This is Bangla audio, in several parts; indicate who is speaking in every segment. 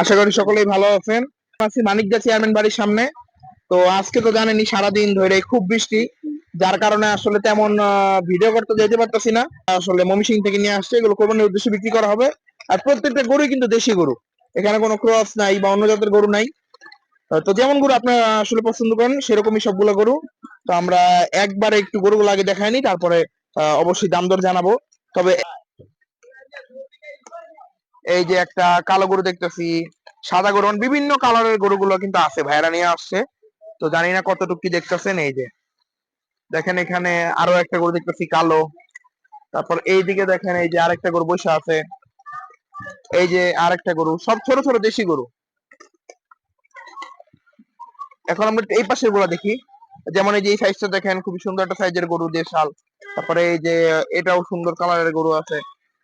Speaker 1: আশা করি সকলেই ভালো আছেন। আছি মানিকদা চেয়ারম্যান বাড়ির সামনে। তো আজকে তো জানেনই সারাদিন ধরে খুব বৃষ্টি, যার কারণে আসলে তেমন ভিডিও করতে যেতে পারতেছি না। আসলে মমিসিং থেকে নিয়ে আসছে, এগুলো কোরবানির উদ্দেশ্যে বিক্রি করা হবে। আর প্রত্যেকটা গরুই কিন্তু দেশি গরু। এখানে কোনো ক্রস নাই বা অন্য জাতের গরু নাই। তো যেমন গরু আপনারা আসলে পছন্দ করেন, সেরকমই সবগুলো গরু। তো আমরা একবারে একটু গরুগুলো আগে দেখাইনি তারপরে অবশ্যই দাম দর জানাব। তবে এই যে একটা কালো গরু দেখতেছি, সাদা গরু মানে বিভিন্ন কালারের গরুগুলো কিন্তু আছে, ভাইরা নিয়ে আসছে। তো জানি না কতটুকু কি দেখতেছেন, এই যে। দেখেন এখানে আরও একটা গরু দেখতেছি, কালো। তারপর এই দিকে দেখেন এই যে আরেকটা গরু বসে আছে। এই যে আরেকটা গরু, সব ছোট ছোট দেশি গরু। এখন আমরা এই পাশেরগুলা দেখি। যেমন এই যে সাইজটা দেখেন, খুবই সুন্দর একটা সাইজের গরু, দেশাল। তারপরে এই যে এটাও সুন্দর কালারের গরু আছে।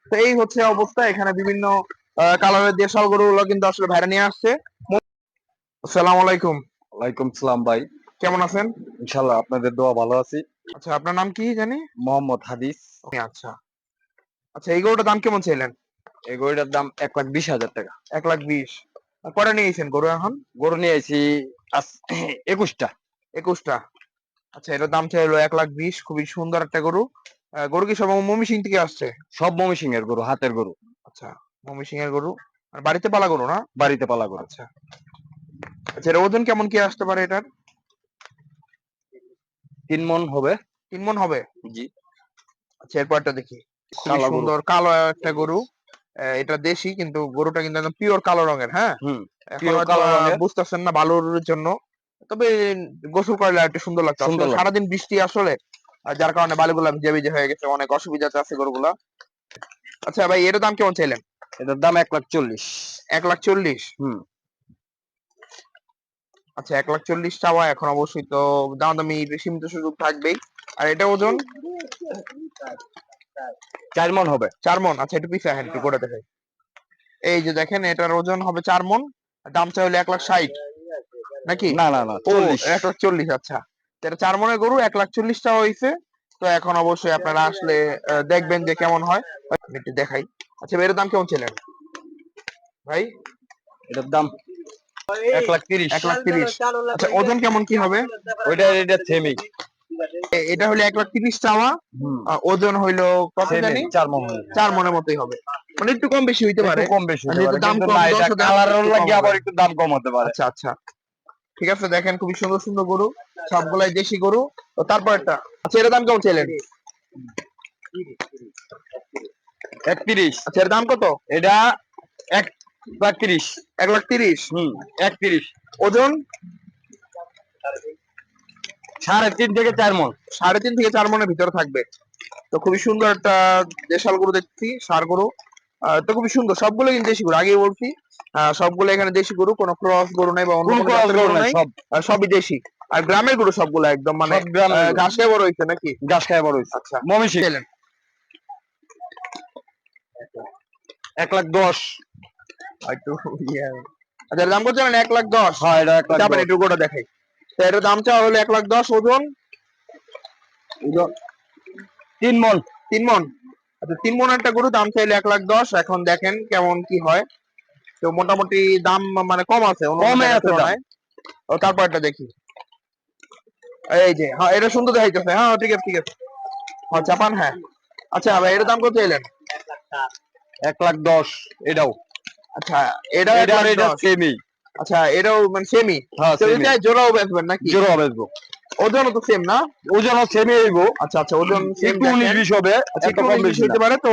Speaker 1: তো এই হচ্ছে অবস্থা। এখানে বিভিন্ন কালারের দেশাল গরুগুলো কিন্তু আসলে ভাইরা নিয়ে আসছে। আসসালামু আলাইকুম।
Speaker 2: ওয়ালাইকুম সালাম ভাই।
Speaker 1: কেমন আছেন?
Speaker 2: ইনশাল্লাহ আপনাদের দোয়া ভালো আছি।
Speaker 1: আচ্ছা আপনার নাম কি জানি?
Speaker 2: মোহাম্মদ হাদিস।
Speaker 1: আচ্ছা। আচ্ছা এই গরুটার দাম কেমন চাইলেন?
Speaker 2: এই গরুটার দাম এক লাখ বিশ হাজার টাকা।
Speaker 1: এক লাখ বিশ। কটা নিয়েছেন গরু এখন?
Speaker 2: গরু নিয়ে আইছি একুশটা।
Speaker 1: একুশটা। আচ্ছা এটার দাম চাইলো এক লাখ বিশ। খুবই সুন্দর একটা গরু। গরু কি সব মমি সিং থেকে আসছে?
Speaker 2: সব মমিসিং এর গরু হাতের গরু।
Speaker 1: আচ্ছা মমি সিং এর গরু। আর বাড়িতে পালা গরু না?
Speaker 2: বাড়িতে পালা গরু।
Speaker 1: আচ্ছা। আচ্ছা এর ওজন কেমন কি আসতে পারে এটার?
Speaker 2: তিন মন হবে।
Speaker 1: তিন মন হবে?
Speaker 2: জি।
Speaker 1: আচ্ছা এরপরটা দেখি। সুন্দর কালো একটা গরু। এটা দেশি কিন্তু গরুটা কিন্তু একদম পিওর কালো রঙের হ্যাঁ? এখন
Speaker 2: কালো রঙের।
Speaker 1: বুঝতেছেন না বালুর জন্য। তবে গোসল করলে একটু সুন্দর লাগতো। সারাদিন বৃষ্টি আসলে আর যার কারণে বালুগুলা ভিজে ভিজে হয়ে গেছে অনেক অসুবিধাতে আছে গরুগুলা। আচ্ছা ভাই এর দাম কেমন চাইলেন?
Speaker 2: এটার দাম এক লাখ চল্লিশ।
Speaker 1: এক লাখ চল্লিশ?
Speaker 2: হুম।
Speaker 1: আচ্ছা এক লাখ চল্লিশ চাওয়া এখন অবশ্যই তো সীমিত সুযোগ থাকবেই। আর এটা ওজন?
Speaker 2: চার মন হবে।
Speaker 1: চার মন? আচ্ছা একটু পিছিয়ে একটু করে দেখে এই যে দেখেন এটার ওজন হবে চার মন দাম চাইলে এক লাখ ষাট। নাকি?
Speaker 2: না না না চল্লিশ।
Speaker 1: এক লাখ চল্লিশ আচ্ছা। এটা চার মনের গরু এক লাখ চল্লিশ টাকা হয়েছে তো এখন অবশ্যই আপনারা আসলে দেখবেন যে কেমন হয়। আমি একটু দেখাই। আচ্ছা এর দাম কেমন ছিলেন? ভাই?
Speaker 2: এটার দাম এক লাখ তিরিশ।
Speaker 1: এক লাখ তিরিশ। আচ্ছা ওজন কেমন কি হবে?
Speaker 2: ওইটা এটা
Speaker 1: এ- এটা হলো এক লাখ তিরিশ চাওয়া। ওজন হইল কত জানি?
Speaker 2: চার মন
Speaker 1: চার মনের মতোই হবে। মানে একটু কম বেশি হইতে পারে।
Speaker 2: কম বেশি পারে,
Speaker 1: দাম কম, কম
Speaker 2: লাগিয়ে আবার একটু দাম কম হতে পারে।
Speaker 1: আচ্ছা আচ্ছা। ঠিক আছে দেখেন খুবই সুন্দর সুন্দর গরু সবগুলাই দেশি গরু। তো তারপর একটা আচ্ছা এর দাম কেমন চাইলেন?
Speaker 2: একত্রিশ।
Speaker 1: আচ্ছা এর দাম কত?
Speaker 2: এটা এক লাখ তিরিশ।
Speaker 1: এক লাখ তিরিশ?
Speaker 2: হুম একত্রিশ।
Speaker 1: ওজন?
Speaker 2: সাড়ে তিন থেকে চার মন।
Speaker 1: সাড়ে তিন থেকে চার মনের ভিতরে থাকবে। তো খুবই সুন্দর একটা দেশাল গরু দেখছি সার গরু। তো খুবই সুন্দর। সবগুলো কিন্তু দেশি গরু। আগে বলছি সবগুলো এখানে দেশি গরু কোনো ক্রস গরু নাই বা অন্য
Speaker 2: কোনো ক্রস গরু নাই।
Speaker 1: নাই
Speaker 2: সব।
Speaker 1: সবই দেশি। আর গ্রামের গরু সবগুলো একদম মানে
Speaker 2: ঘাস
Speaker 1: আহ, বড় হয়েছে নাকি?
Speaker 2: ঘাস খায় বড় হয়েছে
Speaker 1: আচ্ছা। চাইলেন
Speaker 2: এক লাখ দশ।
Speaker 1: ইয়ে। আচ্ছা দাম জানেন? এক লাখ দশ।
Speaker 2: হ্যাঁ এটা এক লাখ
Speaker 1: যাবেন একটু গোটা দেখাই। তো এটার দাম চাওয়া হলো এক লাখ দশ ওজন? ওজন।
Speaker 2: তিন মন।
Speaker 1: তিন মন? আচ্ছা তিন মন একটা গরু দাম চাইলে এক লাখ দশ এখন দেখেন কেমন কি হয়। তো মোটামুটি দাম মানে কম আছে
Speaker 2: কমে আছে
Speaker 1: ও তারপর একটা দেখি। এই যে হ্যাঁ এটা সুন্দর দেখাইতেছে। হ্যাঁ ঠিক আছে ঠিক আছে। হ্যাঁ চাপান হ্যাঁ। আচ্ছা ভাই এটার দাম কত চাইলেন?
Speaker 2: এক লাখ দশ। এটাও।
Speaker 1: আচ্ছা এটা
Speaker 2: এটা সেমি।
Speaker 1: আচ্ছা এটাও মানে সেমি?
Speaker 2: হ্যাঁ সেমি।
Speaker 1: জোড়াও বেচবেন নাকি?
Speaker 2: জিরো বেচবো।
Speaker 1: ওজনও তো সেম না?
Speaker 2: ওজন সেমি হইব।
Speaker 1: আচ্ছা আচ্ছা ওজন
Speaker 2: একটু উনিশ বিশ হবে
Speaker 1: আচ্ছা একটু
Speaker 2: কম
Speaker 1: বেশি হতে পারে তো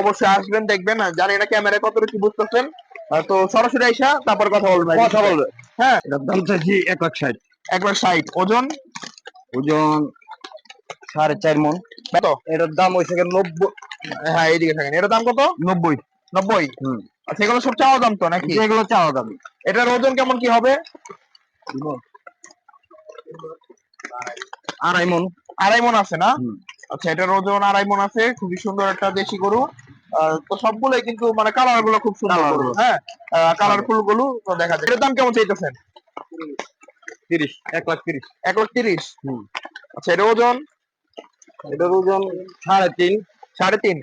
Speaker 1: অবশ্যই আসবেন দেখবেন। জানি না ক্যামেরায় কতটা কি বুঝতেছেন তো সরাসরি আইসা তারপর কথা বলবেন
Speaker 2: কথা বলবে
Speaker 1: হ্যাঁ।
Speaker 2: দাম চাইছি এক লাখ ষাট।
Speaker 1: একবার ষাট। ওজন?
Speaker 2: ওজন সাড়ে চার মন।
Speaker 1: কত?
Speaker 2: এটার দাম হয়েছে গিয়ে নব্বই।
Speaker 1: হ্যাঁ এইদিকে থাকেন। এটার দাম কত?
Speaker 2: নব্বই।
Speaker 1: নব্বই?
Speaker 2: হুম।
Speaker 1: আচ্ছা এগুলো সব চাওয়া দাম তো নাকি?
Speaker 2: এগুলো চাওয়া দামি।
Speaker 1: এটার ওজন কেমন কি হবে?
Speaker 2: আড়াই মন
Speaker 1: আড়াই মন আছে না। আচ্ছা এটার ওজন আড়াই মন আছে খুবই সুন্দর একটা দেশি গরু। তো সবগুলোই কিন্তু মানে কালারগুলো খুব সুন্দর। হ্যাঁ কালারফুলগুলো তো দেখা যায় এটার দাম কেমন চাইতেছেন?
Speaker 2: তিরিশ। এক লাখ তিরিশ।
Speaker 1: এক লাখ তিরিশ? আচ্ছা এটা ওজন?
Speaker 2: এটার ওজন সাড়ে তিন।
Speaker 1: সাড়ে তিন?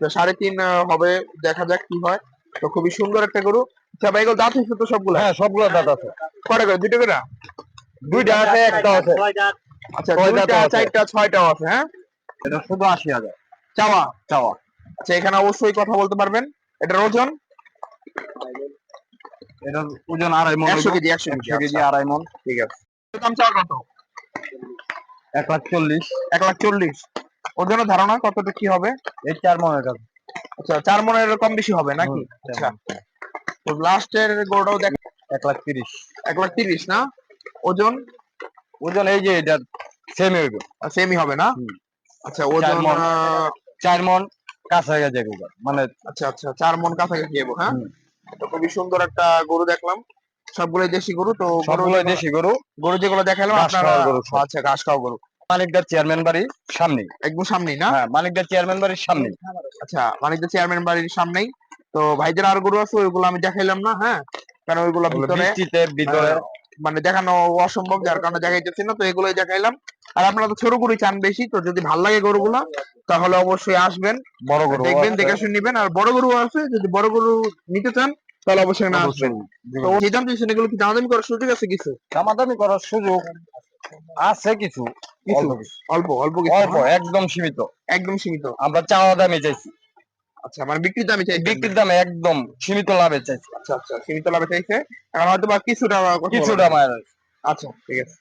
Speaker 1: তো সাড়ে তিন হবে দেখা যাক কি হয়। তো খুবই সুন্দর একটা গরু। আচ্ছা ভাই এগুলো দাঁত তো সবগুলো?
Speaker 2: হ্যাঁ সবগুলো দাঁত আছে।
Speaker 1: কটা করে? দুটো করে?
Speaker 2: দুইটা আছে একটা আছে।
Speaker 1: আচ্ছা দুইটা চারটা ছয়টাও আছে হ্যাঁ?
Speaker 2: এটা শুধু আশি হাজার।
Speaker 1: চাওয়া
Speaker 2: চাওয়া।
Speaker 1: আচ্ছা এখানে অবশ্যই কথা বলতে পারবেন। এটার ওজন?
Speaker 2: এটার ওজন আড়াই মন
Speaker 1: একশো কেজি একশো কেজি আচ্ছা,
Speaker 2: আড়াই মন।
Speaker 1: ঠিক আছে। দাম চাওয়া কত?
Speaker 2: এক লাখ চল্লিশ।
Speaker 1: এক লাখ চল্লিশ। ওজনের ধারণা কতটা কি হবে?
Speaker 2: এই চার মনের কাছে
Speaker 1: আচ্ছা চার মনের কম বেশি হবে নাকি? আচ্ছা। তো লাস্টের গোড়াও দেখ
Speaker 2: এক লাখ তিরিশ।
Speaker 1: এক লাখ তিরিশ না? ওজন?
Speaker 2: ওজন এই যে এটা সেম হইবে
Speaker 1: সেমই হবে না? আচ্ছা ওজন।
Speaker 2: চার মন কাছাকাছি যাবে মানে
Speaker 1: আচ্ছা আচ্ছা চার মন কাছাকাছি যাব হ্যাঁ। তো খুবই সুন্দর একটা গরু দেখলাম। সবগুলোই দেশি গরু তো গরু
Speaker 2: সবগুলো দেশি গরু।
Speaker 1: গরু যেগুলো দেখালাম আপনারা আচ্ছা ঘাস খাওয়া গরু।
Speaker 2: মানিকদার চেয়ারম্যান বাড়ির সামনে
Speaker 1: একদম সামনেই না?
Speaker 2: হ্যাঁ মানিকদার চেয়ারম্যান বাড়ির সামনে
Speaker 1: আচ্ছা বাণিজ্য চেয়ারম্যান বাড়ির সামনেই। তো ভাইদের আর গরু আছে ওইগুলো আমি দেখাইলাম না হ্যাঁ? কারণ ওইগুলো ভিতরে।
Speaker 2: ভিতরে।
Speaker 1: আহ, মানে দেখানো অসম্ভব যার কারণে দেখাইতেছি না তো এগুলোই দেখাইলাম। আর আপনারা তো ছোট গরুই চান বেশি তো যদি ভালো লাগে গরুগুলা তাহলে অবশ্যই আসবেন।
Speaker 2: বড় গরু
Speaker 1: দেখবেন। দেখে শুনে নিবেন। আর বড় গরু আছে যদি বড় গরু নিতে চান তাহলে অবশ্যই না আসবেন। তো যে দাম দিয়েছেন এগুলো কি দামাদামি করার সুযোগ আছে কিছু?
Speaker 2: দামাদামি করার সুযোগ আছে কিছু
Speaker 1: কিছু?
Speaker 2: অল্প
Speaker 1: অল্প অল্প কিছু
Speaker 2: অল্প একদম সীমিত।
Speaker 1: একদম সীমিত।
Speaker 2: আমরা চাওয়া দামে চাইছি।
Speaker 1: আচ্ছা মানে বিক্রির দামে চাই
Speaker 2: বিক্রির দামে একদম সীমিত লাভে চাইছি।
Speaker 1: আচ্ছা আচ্ছা সীমিত লাভে চাইছে। এখন হয়তো বা কিছুটা
Speaker 2: কিছুটা। মায়ের
Speaker 1: আচ্ছা ঠিক আছে।